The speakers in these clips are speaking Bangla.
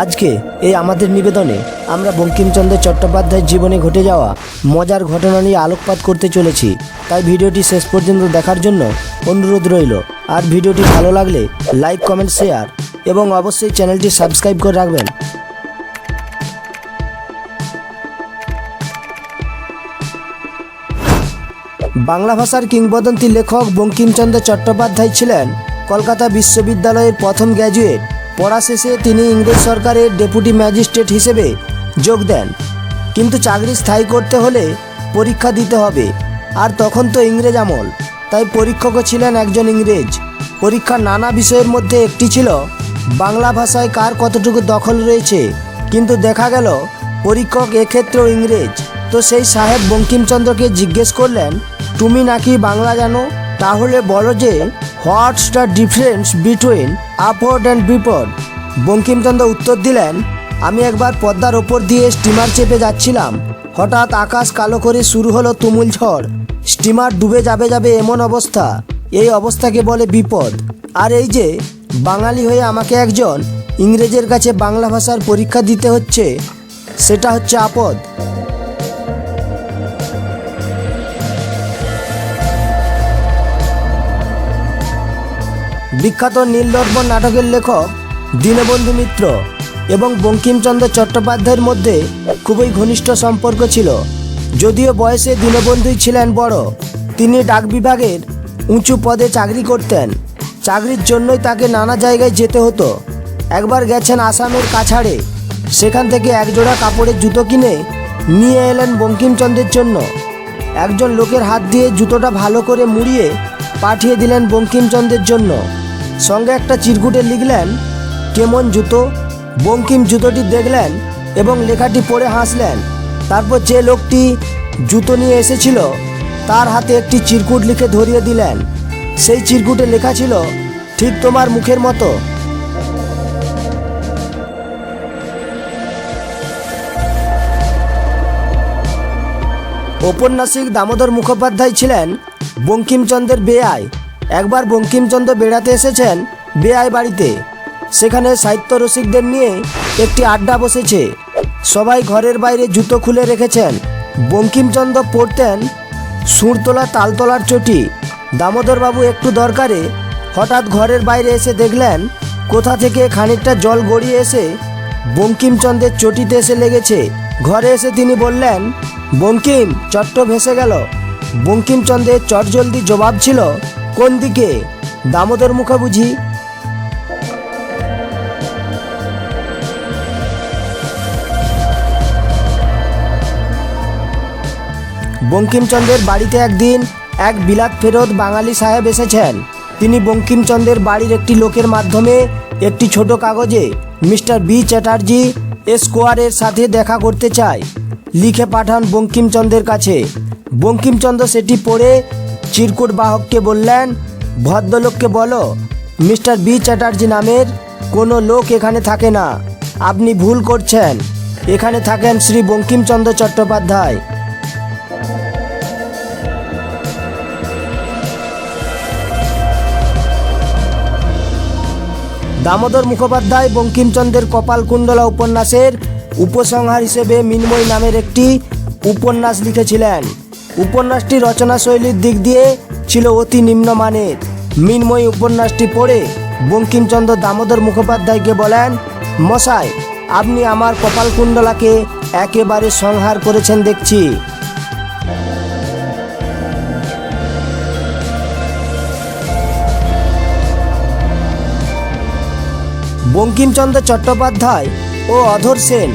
আজকে এই আমাদের নিবেদনে আমরা বঙ্কিমচন্দ্র চট্টোপাধ্যায়ের জীবনে ঘটে যাওয়া মজার ঘটনা নিয়ে আলোকপাত করতে চলেছি। তাই ভিডিওটি শেষ পর্যন্ত দেখার জন্য অনুরোধ রইল। আর ভিডিওটি ভালো লাগলে লাইক, কমেন্ট, শেয়ার এবং অবশ্যই চ্যানেলটি সাবস্ক্রাইব করে রাখবেন। বাংলা ভাষার কিংবদন্তি লেখক বঙ্কিমচন্দ্র চট্টোপাধ্যায় ছিলেন কলকাতা বিশ্ববিদ্যালয়ের প্রথম গ্র্যাজুয়েট পড়া শেষে তিনি ইংরেজ সরকারের ডেপুটি ম্যাজিস্ট্রেট হিসেবে যোগ দেন। কিন্তু চাকরি স্থায়ী করতে হলে পরীক্ষা দিতে হবে। আর তখন তো ইংরেজ আমল। তাই পরীক্ষকও ছিলেন একজন ইংরেজ। পরীক্ষার নানা বিষয়ের মধ্যে একটি ছিল, বাংলা ভাষায় কার কতটুকু দখল রয়েছে। কিন্তু দেখা গেল, পরীক্ষক এক্ষেত্রেও ইংরেজ। তো সেই সাহেব বঙ্কিমচন্দ্রকে জিজ্ঞেস করলেন, তুমি নাকি বাংলা জানো? তাহলে বলো যে what's the difference between upward and বিপদ বঙ্কিমচন্দ্র উত্তর দিলেন, আমি একবার পদ্মার ওপর দিয়ে স্টিমার চেপে যাচ্ছিলাম। হঠাৎ আকাশ কালো করে শুরু হলো তুমুল ঝড়। স্টিমার ডুবে যাবে যাবে এমন অবস্থা। এই অবস্থাকে বলে বিপদ। আর এই যে, বাঙালি হয়ে আমাকে একজন ইংরেজের কাছে বাংলা ভাষার পরীক্ষা দিতে হচ্ছে, সেটা হচ্ছে আপদ। বিখ্যাত নীলদর্পণ নাটকের লেখক দীনবন্ধু মিত্র এবং বঙ্কিমচন্দ্র চট্টোপাধ্যায়ের মধ্যে খুবই ঘনিষ্ঠ সম্পর্ক ছিল। যদিও বয়সে দীনবন্ধুই ছিলেন বড়, তিনি ডাক বিভাগের উঁচু পদে চাকরি করতেন। চাকরির জন্যই তাকে নানা জায়গায় যেতে হতো। একবার গেছেন আসামের কাছাড়ে। সেখান থেকে একজোড়া কাপড়ের জুতো কিনে নিয়ে এলেন বঙ্কিমচন্দ্রের জন্য। একজন লোকের হাত দিয়ে জুতোটা ভালো করে মুড়িয়ে পাঠিয়ে দিলেন বঙ্কিমচন্দ্রের জন্য। সঙ্গে একটা চিরকুটে লিখলেন, কেমন জুতো, বঙ্কিম জুতোটি দেখলেন এবং লেখাটি পড়ে হাসলেন। তারপর যে লোকটি জুতো নিয়ে এসেছিল, তার হাতে একটি চিরকুট লিখে ধরিয়ে দিলেন। সেই চিরকুটে লেখা ছিল, ঠিক তোমার মুখের মতো। ঔপন্যাসিক দামোদর মুখোপাধ্যায় ছিলেন বঙ্কিমচন্দ্রের বেআই একবার বঙ্কিমচন্দ্র বেড়াতে এসেছেন বেআই বাড়িতে। সেখানে সাহিত্য রসিকদের নিয়ে একটি আড্ডা বসেছে। সবাই ঘরের বাইরে জুতো খুলে রেখেছেন। বঙ্কিমচন্দ্র পড়তেন সুরতলা তালতলার চটি। দামোদরবাবু একটু দরকারে হঠাৎ ঘরের বাইরে এসে দেখলেন কোথা থেকে খানিকটা জল গড়িয়ে এসে বঙ্কিমচন্দ্রের চটিতে এসে লেগেছে। ঘরে এসে তিনি বললেন, বঙ্কিম, চট্ট ভেসে গেল। বঙ্কিমচন্দ্রের চটজলদি জবাব ছিল কোন দিকে? দামোদর মুখা বুঝি বঙ্কিমচন্দ্রের বাড়িতে একদিন এক বিলাত ফেরত বাঙালি সাহেব এসেছেন। তিনি বঙ্কিমচন্দ্রের বাড়ির একটি লোকের মাধ্যমে একটি ছোট কাগজে মিস্টার বি চ্যাটার্জি স্কোয়ারের সাথে দেখা করতে চায়। লিখে পাঠান বঙ্কিমচন্দ্রের কাছে। বঙ্কিমচন্দ্র সেটি পড়ে চিরকুট বাহককে বললেন, ভদ্রলোককে বলো, মিস্টার বি চ্যাটার্জি নামের কোনো লোক এখানে থাকে না। আপনি ভুল করছেন। এখানে থাকেন শ্রী বঙ্কিমচন্দ্র চট্টোপাধ্যায়। দামোদর মুখোপাধ্যায় বঙ্কিমচন্দ্রের কপালকুণ্ডলা উপন্যাসের উপসংহার হিসেবে মিনময় নামের একটি উপন্যাস লিখেছিলেন। উপন্যাসটি রচনাশৈলীর দিক দিয়ে ছিল অতি নিম্নমানের। মিনময় উপন্যাসটি পড়ে বঙ্কিমচন্দ্র দামোদর মুখোপাধ্যায়কে বলেন, মশাই, আপনি আমার কপালকুণ্ডলাকে একেবারে সংহার করেছেন দেখছি। বঙ্কিমচন্দ্র চট্টোপাধ্যায় ও অধর সেন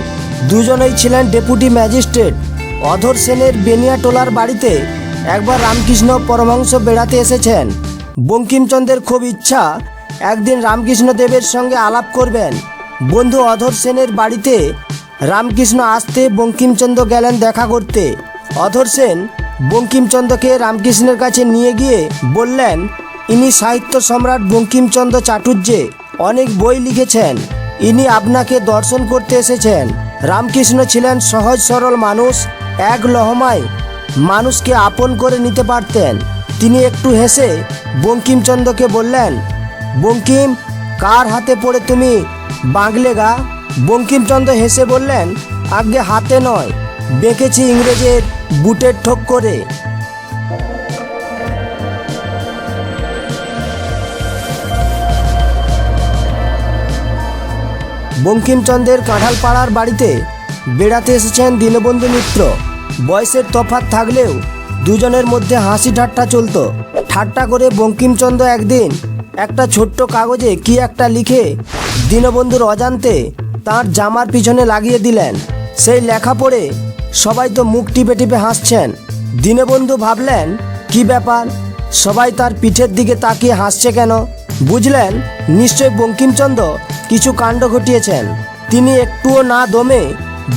দুজনেই ছিলেন ডেপুটি ম্যাজিস্ট্রেট। অধর সেনের বেনিয়াটোলার বাড়িতে একবার রামকৃষ্ণ পরমহংস বেড়াতে এসেছেন। বঙ্কিমচন্দ্রের খুব ইচ্ছা একদিন রামকৃষ্ণ দেবের সঙ্গে আলাপ করবেন। বন্ধু অধর সেনের বাড়িতে রামকৃষ্ণ আসতে বঙ্কিমচন্দ্র গেলেন দেখা করতে। অধর সেন বঙ্কিমচন্দ্রকে রামকৃষ্ণের কাছে নিয়ে গিয়ে বললেন, ইনি সাহিত্য সম্রাট বঙ্কিমচন্দ্র চাটুর্যে অনেক বই লিখেছেন। ইনি আপনাকে দর্শন করতে এসেছেন। রামকৃষ্ণ ছিলেন সহজ সরল মানুষ এক লহমায় মানুষকে আপন করে নিতে পারতেন। তিনি একটু হেসে বঙ্কিমচন্দ্রকে বললেন, বঙ্কিম, কার হাতে পড়ে তুমি বাঁগলে গা? বঙ্কিমচন্দ্র হেসে বললেন, আগে হাতে নয়, বেঁকেছি ইংরেজের বুটের ঠোক করে। বঙ্কিমচন্দ্রের কাঁঠালপাড়ার বাড়িতে বেড়াতে এসেছেন দীনবন্ধু মিত্র। বয়সের তফাৎ থাকলেও দুজনের মধ্যে হাসি ঠাট্টা চলত। ঠাট্টা করে বঙ্কিমচন্দ্র একদিন একটা ছোট্ট কাগজে কি একটা লিখে দীনবন্ধুর অজান্তে তার জামার পিছনে লাগিয়ে দিলেন। সেই লেখা পড়ে সবাই তো মুখ টিপে টিপে হাসছেন। দীনবন্ধু ভাবলেন, কি ব্যাপার? সবাই তার পিঠের দিকে তাকিয়ে হাসছে কেন? বুঝলেন, নিশ্চয় বঙ্কিমচন্দ্র কিছু কাণ্ড ঘটিয়েছেন। তিনি একটুও না দমে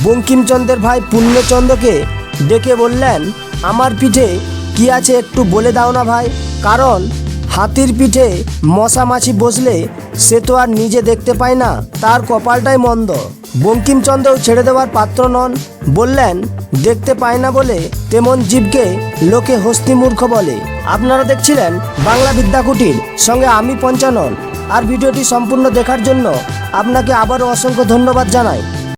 বঙ্কিমচন্দ্রের ভাই পূর্ণচন্দ্রকে ডেকে বললেন, আমার পিঠে কি আছে একটু বলে দাও না ভাই, কারণ হাতির পিঠে মশা মাছি বসলে সে তো আর নিজে দেখতে পায় না, তার কপালটাই মন্দ। বঙ্কিমচন্দ্রও ছেড়ে দেওয়ার পাত্র নন, বললেন, দেখতে পায় না বলে তেমন জীবকে লোকে হস্তি মূর্খ বলে। আপনারা দেখছিলেন বাংলা বিদ্যাকুটির সঙ্গে আমি পঞ্চানন। আর ভিডিওটি সম্পূর্ণ দেখার জন্য আপনাকে আবারও অসংখ্য ধন্যবাদ জানাই।